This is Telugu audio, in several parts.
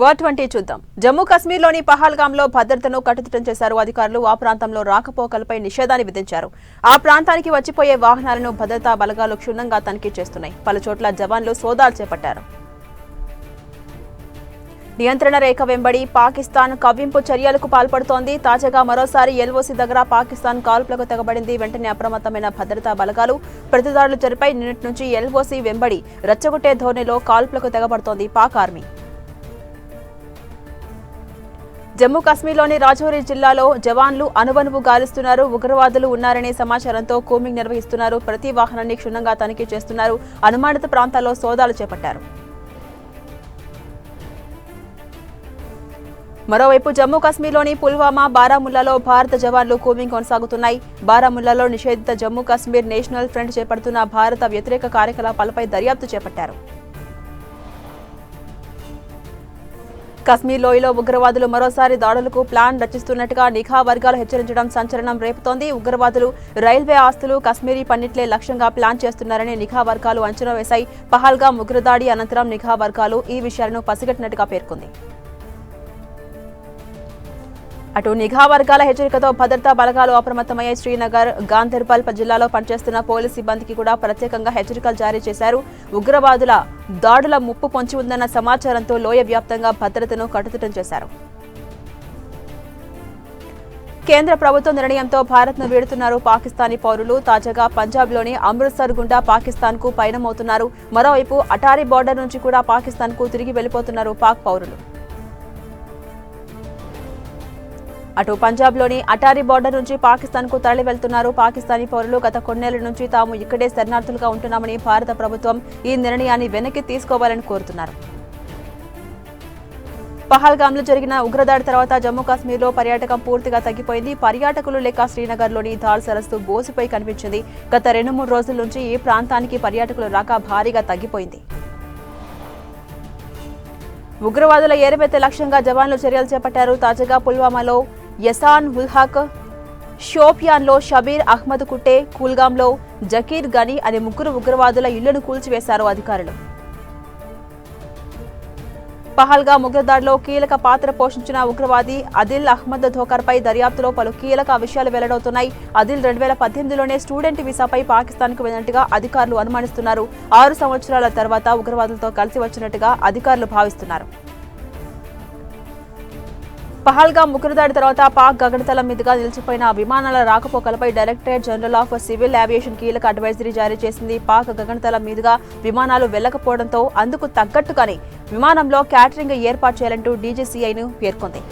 వర్ ట్వంటీ చూద్దాం. జమ్మూ కాశ్మీర్లోని పహల్గాంలో భద్రతను కట్టుదిట్టం చేశారు అధికారులు. ఆ ప్రాంతంలో రాకపోకలపై నిషేధాన్ని విధించారు. ఆ ప్రాంతానికి వచ్చిపోయే వాహనాలను భద్రతా బలగాలు క్షుణ్ణంగా తనిఖీ చేస్తున్నాయి. పలు చోట్ల జవాన్లు సోదాలు చేపట్టారు. నియంత్రణ రేఖ వెంబడి పాకిస్తాన్ కవ్వింపు చర్యలకు పాల్పడుతోంది. తాజాగా మరోసారి ఎల్ఓసి దగ్గర పాకిస్తాన్ కాల్పులకు తెగబడింది. వెంటనే అప్రమత్తమైన భద్రతా బలగాలు ప్రతిదాడులు జరిపాయి. నిన్నటి నుంచి ఎల్ఓసీ వెంబడి రెచ్చగొట్టే ధోరణిలో కాల్పులకు తెగబడుతోంది పాక్ ఆర్మీ. జమ్మూ కాశ్మీర్లోని రాజౌరి జిల్లాలో జవాన్లు అనువనువు గాలిస్తున్నారు. ఉగ్రవాదులు ఉన్నారనే సమాచారంతో కూమింగ్ నిర్వహిస్తున్నారు. ప్రతి వాహనాన్ని క్షుణ్ణంగా తనిఖీ చేస్తున్నారు. అనుమానిత ప్రాంతాల్లో సోదాలు చేపట్టారు. మరోవైపు జమ్మూ కాశ్మీర్లోని పుల్వామా బారాముల్లాలో భారత జవాన్లు కూమింగ్ కొనసాగుతున్నాయి. బారాముల్లాలో నిషేధిత జమ్మూ కాశ్మీర్ నేషనల్ ఫ్రంట్ చేపడుతున్న భారత వ్యతిరేక కార్యకలాపాలపై దర్యాప్తు చేపట్టారు. కశ్మీర్ లోయలో ఉగ్రవాదులు మరోసారి దాడులకు ప్లాన్ రచిస్తున్నట్టుగా నిఘా వర్గాలు హెచ్చరించడం సంచలనం రేపుతోంది. ఉగ్రవాదులు రైల్వే ఆస్తులు కశ్మీరీ పన్నిట్లే లక్ష్యంగా ప్లాన్ చేస్తున్నారని నిఘా వర్గాలు అంచనా వేశాయి. పహల్గా ఉగ్రదాడి అనంతరం నిఘా వర్గాలు ఈ విషయాలను పసిగట్టినట్టుగా పేర్కొంది. అటు నిఘా వర్గాల హెచ్చరికతో భద్రతా బలగాలు అప్రమత్తమయ్యాయి. శ్రీనగర్ గాంధర్బల్ జిల్లాలో పనిచేస్తున్న పోలీస్ సిబ్బందికి కూడా ప్రత్యేకంగా హెచ్చరికలు జారీ చేశారు. ఉగ్రవాదుల దాడుల ముప్పు పొంచి ఉందన్న సమాచారంతో లోయ వ్యాప్తంగా భద్రతను కట్టుదిట్టం చేశారు. కేంద్ర ప్రభుత్వ నిర్ణయంతో భారత్ను వీడుతున్నారు పాకిస్తానీ పౌరులు. తాజాగా పంజాబ్లోని అమృత్సర్ గుండా పాకిస్తాన్కు పయనమవుతున్నారు. మరోవైపు అటారీ బార్డర్ నుంచి కూడా పాకిస్తాన్కు తిరిగి వెళ్ళిపోతున్నారు పాక్ పౌరులు. అటు పంజాబ్లోని అటారీ బార్డర్ నుంచి పాకిస్తాన్కు తరలి వెళ్తున్నారు. పాకిస్తానీ పౌరులు గత కొన్నేళ్ళ నుంచి తాము ఇక్కడే శరణార్థులుగా ఉంటున్నామని భారత ప్రభుత్వం ఈ నిర్ణయాన్ని వెనక్కి తీసుకోవాలని కోరుతున్నారు. పహల్గామ్లో జరిగిన ఉగ్రదాడి తర్వాత జమ్మూ కాశ్మీర్లో పర్యాటకం పూర్తిగా తగ్గిపోయింది. పర్యాటకులు లేక శ్రీనగర్లోని దాల్ సరస్సు బోసిపోయి కనిపించింది. గత రెండు మూడు రోజుల నుంచి ఈ ప్రాంతానికి పర్యాటకులు రాక భారీగా తగ్గిపోయింది. ఉగ్రవాదుల ఏరిపెత్తే లక్ష్యంగా జవాన్లు చర్యలు చేపట్టారు. తాజాగా పుల్వామాలో యసాన్ ఉల్హక్ షోపియాన్లో షబీర్ అహ్మద్ కుట్టే కుల్గాంలో జకీర్ గని అనే ముగ్గురు ఉగ్రవాదుల ఇళ్ళను కూల్చివేశారు అధికారులు. పహల్గా ఉగ్రదాడిలో కీలక పాత్ర పోషించిన ఉగ్రవాది అదిల్ అహ్మద్ ధోకర్పై దర్యాప్తులో పలు కీలక విషయాలు వెల్లడవుతున్నాయి. అదిల్ రెండు వేల పద్దెనిమిదిలోనే స్టూడెంట్ వీసాపై పాకిస్తాన్కు వెళ్ళినట్టుగా అధికారులు అనుమానిస్తున్నారు. ఆరు సంవత్సరాల తర్వాత ఉగ్రవాదులతో కలిసి వచ్చినట్టుగా అధికారులు భావిస్తున్నారు. పహల్గా ముగ్గురుదాడి తర్వాత పాక్ గగనతలం మీదుగా నిలిచిపోయిన విమానాల రాకపోకలపై directorate general of civil aviation కీలక అడ్వైజరీ జారీ చేసింది. పాక్ గగనతలం మీదుగా విమానాలు వెళ్ళకపోవడంతో అందుకు తగ్గట్టుగానే విమానంలో క్యాటరింగ్ ఏర్పాటు చేయాలంటూ డీజీసీఐను పేర్కొంది.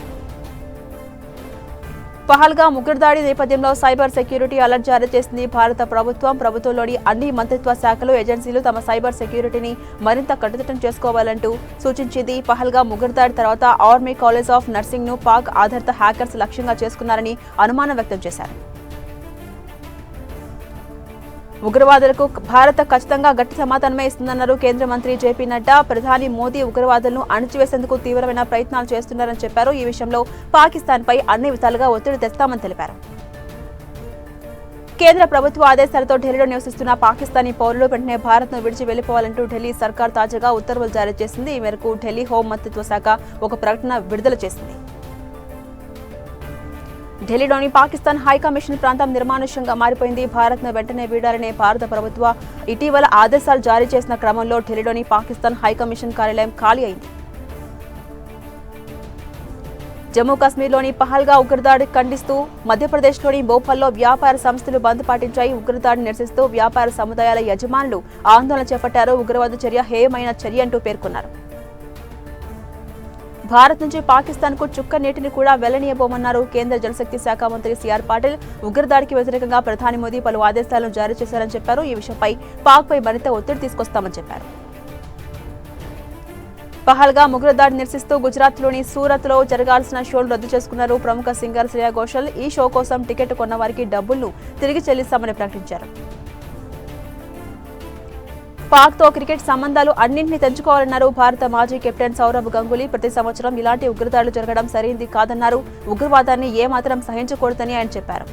పహల్గా ఉగ్రదాడి నేపథ్యంలో సైబర్ సెక్యూరిటీ అలర్ట్ జారీ చేసింది భారత ప్రభుత్వం. ప్రభుత్వంలోని అన్ని మంత్రిత్వ శాఖలు ఏజెన్సీలు తమ సైబర్ సెక్యూరిటీని మరింత కట్టుదిట్టం చేసుకోవాలంటూ సూచించింది. పహల్గా దాడి తర్వాత ఆర్మీ కాలేజ్ ఆఫ్ నర్సింగ్ను పాక్ ఆధారిత హ్యాకర్స్ లక్ష్యంగా చేసుకున్నారని అనుమానం వ్యక్తం చేశారు. ఉగ్రవాదులకు భారత్ ఖచ్చితంగా గట్టి సమాధానమే ఇస్తుందన్నారు కేంద్ర మంత్రి జేపీ నడ్డా. ప్రధాని మోదీ ఉగ్రవాదులను అణిచివేసేందుకు తీవ్రమైన ప్రయత్నాలు చేస్తున్నారని చెప్పారు. ఈ విషయంలో పాకిస్తాన్పై అన్ని విధాలుగా ఒత్తిడి తెస్తామని తెలిపారు. కేంద్ర ప్రభుత్వ ఆదేశాలతో ఢిల్లీలో నివసిస్తున్న పాకిస్తానీ పౌరులు వెంటనే భారత్ను విడిచి వెళ్ళిపోవాలంటూ ఢిల్లీ సర్కార్ తాజాగా ఉత్తర్వులు జారీ చేసింది. ఈ మేరకు ఢిల్లీ హోం మంత్రిత్వ శాఖ ఒక ప్రకటన విడుదల చేసింది. ఢిల్లీలోని పాకిస్తాన్ హై కమిషన్ ప్రాంతం నిర్మానుష్యంగా మారిపోయింది. భారత్ను వెంటనే వీడాలనే భారత ప్రభుత్వ ఇటీవల ఆదేశాలు జారీ చేసిన క్రమంలో ఢిల్లీలోని పాకిస్తాన్ హై కమిషన్ కార్యాలయం ఖాళీ అయింది. జమ్మూ కాశ్మీర్లోని పహల్గా ఉగ్రదాడి ఖండిస్తూ మధ్యప్రదేశ్లోని భోపాల్లో వ్యాపార సంస్థలు బంద్ పాటించాయి. ఉగ్రదాడిని నిరసిస్తూ వ్యాపార సముదాయాల యజమానులు ఆందోళన చేపట్టారు. ఉగ్రవాద చర్య హేయమైన చర్య అంటూ పేర్కొన్నారు. భారత్ నుంచి పాకిస్తాన్కు చుక్క నీటిని కూడా వెల్లనీయబోమన్నారు కేంద్ర జలశక్తి శాఖ మంత్రి సిఆర్ పాటిల్ ఉగ్రదాడికి వ్యతిరేకంగా ప్రధాని మోదీ పలు ఆదేశాలను జారీ చేశారని చెప్పారు. ఈ విషయంపై పాక్ పై మరింత ఒత్తిడి తీసుకొస్తామని చెప్పారు. పహల్గా ముగ్రదాడి నిరసిస్తూ గుజరాత్లోని సూరత్లో జరగాల్సిన షోలు రద్దు చేసుకున్నారు ప్రముఖ సింగర్ శ్రేయా ఘోషల్. ఈ షో కోసం టికెట్ కొన్న వారికి డబ్బులను తిరిగి చెల్లిస్తామని ప్రకటించారు. పాక్తో క్రికెట్ సంబంధాలు అన్నింటినీ తెంచుకోవాలన్నారు భారత మాజీ కెప్టెన్ సౌరభ్ గంగూలీ. ప్రతి సంవత్సరం ఇలాంటి ఉగ్రదాడులు జరగడం సరైంది కాదన్నారు. ఉగ్రవాదాన్ని ఏమాత్రం సహించకూడదని ఆయన చెప్పారు.